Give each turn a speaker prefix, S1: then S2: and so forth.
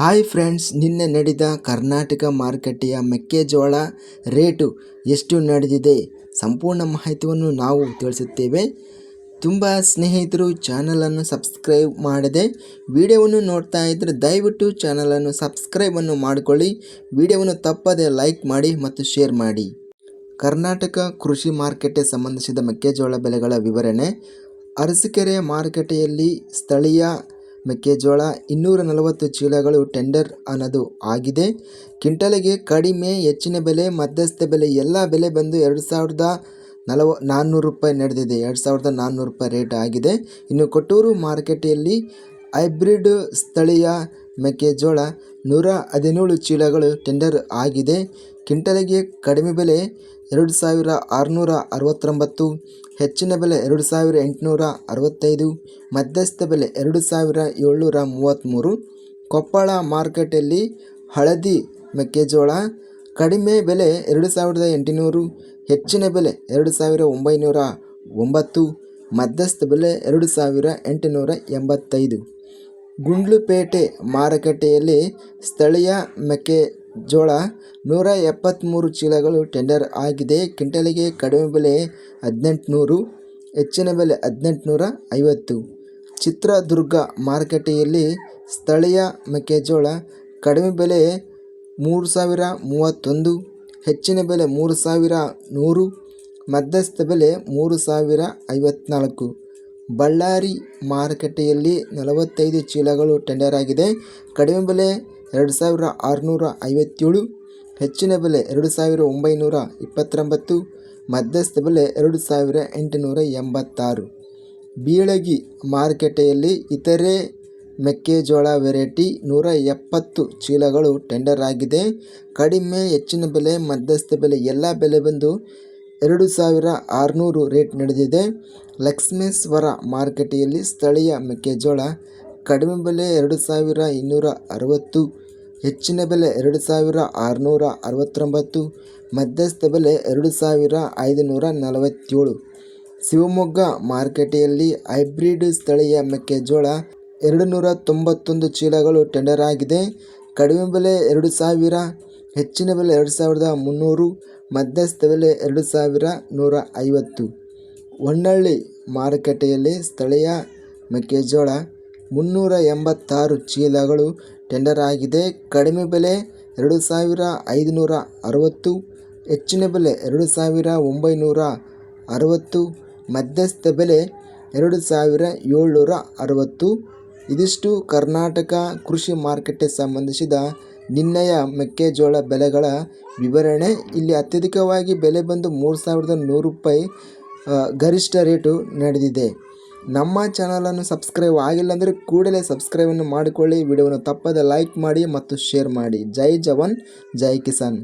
S1: Hi friends, ನಿನ್ನೆ ನಡೆದ ಕರ್ನಾಟಕ ಮಾರುಕಟ್ಟೆಯ ಮೆಕ್ಕೆಜೋಳ ರೇಟು ಎಷ್ಟು ನಡೆದಿದೆ? ಸಂಪೂರ್ಣ ಮಾಹಿತಿಯನ್ನು ನಾವು ತಿಳಿಸುತ್ತೇವೆ. ತುಂಬ ಸ್ನೇಹಿತರು ಚಾನಲನ್ನು ಸಬ್ಸ್ಕ್ರೈಬ್ ಮಾಡದೆ ವಿಡಿಯೋವನ್ನು ನೋಡ್ತಾ ಇದ್ದರೆ ದಯವಿಟ್ಟು ಚಾನಲನ್ನು ಸಬ್ಸ್ಕ್ರೈಬನ್ನು ಮಾಡಿಕೊಳ್ಳಿ. ವಿಡಿಯೋವನ್ನು ತಪ್ಪದೆ ಲೈಕ್ ಮಾಡಿ ಮತ್ತು ಶೇರ್ ಮಾಡಿ. ಕರ್ನಾಟಕ ಕೃಷಿ ಮಾರುಕಟ್ಟೆ ಸಂಬಂಧಿಸಿದ ಮೆಕ್ಕೆಜೋಳ ಬೆಲೆಗಳ ವಿವರಣೆ. ಅರಸೀಕೆರೆ ಮಾರುಕಟ್ಟೆಯಲ್ಲಿ ಸ್ಥಳೀಯ ಮೆಕ್ಕೆಜೋಳ ಇನ್ನೂರ ನಲವತ್ತು ಚೀಲಗಳು ಟೆಂಡರ್ ಅನ್ನೋದು ಆಗಿದೆ. ಕ್ವಿಂಟಲಿಗೆ ಕಡಿಮೆ, ಹೆಚ್ಚಿನ ಬೆಲೆ, ಮಧ್ಯಸ್ಥ ಬೆಲೆ, ಎಲ್ಲ ಬೆಲೆ ಬಂದು ಎರಡು ಸಾವಿರದ ನಲವ, ನಾನ್ನೂರು ರೂಪಾಯಿ ನಡೆದಿದೆ. ಎರಡು ಸಾವಿರದ ನಾನ್ನೂರು ರೂಪಾಯಿ ರೇಟ್ ಆಗಿದೆ. ಇನ್ನು ಕೊಟ್ಟೂರು ಮಾರುಕಟ್ಟೆಯಲ್ಲಿ ಹೈಬ್ರಿಡ್ ಸ್ಥಳೀಯ ಮೆಕ್ಕೆಜೋಳ ನೂರ ಹದಿನೇಳು ಚೀಲಗಳು ಟೆಂಡರ್ ಆಗಿದೆ. ಕ್ವಿಂಟಲಿಗೆ ಕಡಿಮೆ ಬೆಲೆ ಎರಡು ಸಾವಿರ ಆರುನೂರ ಅರವತ್ತೊಂಬತ್ತು, ಹೆಚ್ಚಿನ ಬೆಲೆ ಎರಡು ಸಾವಿರ ಎಂಟುನೂರ ಅರವತ್ತೈದು, ಮಧ್ಯಸ್ಥ ಬೆಲೆ ಎರಡು ಸಾವಿರ ಏಳ್ನೂರ ಮೂವತ್ತ್ಮೂರು ಕೊಪ್ಪಳ ಮಾರ್ಕೆಟಲ್ಲಿ ಹಳದಿ ಮೆಕ್ಕೆಜೋಳ, ಕಡಿಮೆ ಬೆಲೆ ಎರಡು ಸಾವಿರದ ಎಂಟುನೂರು, ಹೆಚ್ಚಿನ ಬೆಲೆ ಎರಡು ಸಾವಿರ ಒಂಬೈನೂರ ಒಂಬತ್ತು, ಮಧ್ಯಸ್ಥ ಬೆಲೆ ಎರಡು ಸಾವಿರ ಎಂಟುನೂರ ಎಂಬತ್ತೈದು. ಗುಂಡ್ಲುಪೇಟೆ ಮಾರುಕಟ್ಟೆಯಲ್ಲಿ ಸ್ಥಳೀಯ ಮೆಕ್ಕೆಜೋಳ ನೂರ ಎಪ್ಪತ್ತ್ಮೂರು ಚೀಲಗಳು ಟೆಂಡರ್ ಆಗಿದೆ. ಕ್ವಿಂಟಲಿಗೆ ಕಡಿಮೆ ಬೆಲೆ ಹದಿನೆಂಟುನೂರು, ಹೆಚ್ಚಿನ ಬೆಲೆ ಹದಿನೆಂಟುನೂರ ಐವತ್ತು. ಚಿತ್ರದುರ್ಗ ಮಾರುಕಟ್ಟೆಯಲ್ಲಿ ಸ್ಥಳೀಯ ಮೆಕ್ಕೆಜೋಳ ಕಡಿಮೆ ಬೆಲೆ ಮೂರು ಸಾವಿರ ಮೂವತ್ತೊಂದು, ಹೆಚ್ಚಿನ ಬೆಲೆ ಮೂರು ಸಾವಿರ ನೂರು, ಮಧ್ಯಸ್ಥ ಬೆಲೆ ಮೂರು ಸಾವಿರ ಐವತ್ನಾಲ್ಕು. ಬಳ್ಳಾರಿ ಮಾರುಕಟ್ಟೆಯಲ್ಲಿ ನಲವತ್ತೈದು ಚೀಲಗಳು ಟೆಂಡರ್ ಆಗಿದೆ. ಕಡಿಮೆ ಬೆಲೆ ಎರಡು ಸಾವಿರ ಆರುನೂರ ಐವತ್ತೇಳು, ಹೆಚ್ಚಿನ ಬೆಲೆ ಎರಡು ಸಾವಿರ ಒಂಬೈನೂರ ಇಪ್ಪತ್ತೊಂಬತ್ತು, ಮಧ್ಯಸ್ಥ ಬೆಲೆ ಎರಡು ಸಾವಿರ ಎಂಟುನೂರ ಎಂಬತ್ತಾರು. ಬೀಳಗಿ ಮಾರುಕಟ್ಟೆಯಲ್ಲಿ ಇತರೆ ಮೆಕ್ಕೆಜೋಳ ವೆರೈಟಿ ನೂರ ಎಪ್ಪತ್ತು ಚೀಲಗಳು ಟೆಂಡರ್ ಆಗಿದೆ. ಕಡಿಮೆ ಹೆಚ್ಚಿನ ಬೆಲೆ ಮಧ್ಯಸ್ಥ ಬೆಲೆ ಎಲ್ಲ ಬೆಲೆ ಬಂದು ಎರಡು ಸಾವಿರ ಆರುನೂರು ರೇಟ್ ನಡೆದಿದೆ. ಲಕ್ಷ್ಮೇಶ್ವರ ಮಾರುಕಟ್ಟೆಯಲ್ಲಿ ಸ್ಥಳೀಯ ಮೆಕ್ಕೆಜೋಳ ಕಡಿಮೆ ಬೆಲೆ ಎರಡು ಸಾವಿರ ಇನ್ನೂರ ಅರವತ್ತು, ಹೆಚ್ಚಿನ ಬೆಲೆ ಎರಡು ಸಾವಿರ ಆರುನೂರ ಅರವತ್ತೊಂಬತ್ತು, ಮಧ್ಯಸ್ಥ ಬೆಲೆ ಎರಡು ಸಾವಿರ ಐದುನೂರ ನಲವತ್ತೇಳು. ಶಿವಮೊಗ್ಗ ಮಾರುಕಟ್ಟೆಯಲ್ಲಿ ಹೈಬ್ರಿಡ್ ಸ್ಥಳೀಯ ಮೆಕ್ಕೆಜೋಳ ಎರಡು ನೂರ ತೊಂಬತ್ತೊಂದು ಚೀಲಗಳು ಟೆಂಡರ್ ಆಗಿದೆ. ಕಡಿಮೆ ಬೆಲೆ ಎರಡು ಸಾವಿರ, ಹೆಚ್ಚಿನ ಬೆಲೆ ಎರಡು ಸಾವಿರದ ಮುನ್ನೂರು ಮಧ್ಯಸ್ಥ ಬೆಲೆ ಎರಡು ಸಾವಿರ ನೂರ ಐವತ್ತು. ಹೊನ್ನಳ್ಳಿ ಮಾರುಕಟ್ಟೆಯಲ್ಲಿ ಸ್ಥಳೀಯ ಮೆಕ್ಕೆಜೋಳ ಮುನ್ನೂರ ಎಂಬತ್ತಾರು ಚೀಲಗಳು ಟೆಂಡರ್ ಆಗಿದೆ. ಕಡಿಮೆ ಬೆಲೆ ಎರಡು ಸಾವಿರ ಐದುನೂರ ಅರವತ್ತು, ಹೆಚ್ಚಿನ ಬೆಲೆ ಎರಡು ಸಾವಿರ ಒಂಬೈನೂರ ಅರವತ್ತು, ಮಧ್ಯಸ್ಥ ಬೆಲೆ ಎರಡು ಸಾವಿರ ಏಳ್ನೂರ ಅರವತ್ತು. ಇದಿಷ್ಟು ಕರ್ನಾಟಕ ಕೃಷಿ ಮಾರುಕಟ್ಟೆ ಸಂಬಂಧಿಸಿದ ನಿನ್ನೆಯ ಮೆಕ್ಕೆಜೋಳ ಬೆಲೆಗಳ ವಿವರಣೆ. ಇಲ್ಲಿ ಅತ್ಯಧಿಕವಾಗಿ ಬೆಲೆ ಬಂದು ಮೂರು ಸಾವಿರದ ನೂರು ರೂಪಾಯಿ ಗರಿಷ್ಠ ರೇಟು ನಡೆದಿದೆ. ನಮ್ಮ ಚಾನಲನ್ನು ಸಬ್ಸ್ಕ್ರೈಬ್ ಆಗಿಲ್ಲ ಅಂದರೆ ಕೂಡಲೇ ಸಬ್ಸ್ಕ್ರೈಬನ್ನು ಮಾಡಿಕೊಳ್ಳಿ. ವಿಡಿಯೋವನ್ನು ತಪ್ಪದೆ ಲೈಕ್ ಮಾಡಿ ಮತ್ತು ಶೇರ್ ಮಾಡಿ. ಜೈ ಜವಾನ್, ಜೈ ಕಿಸಾನ್.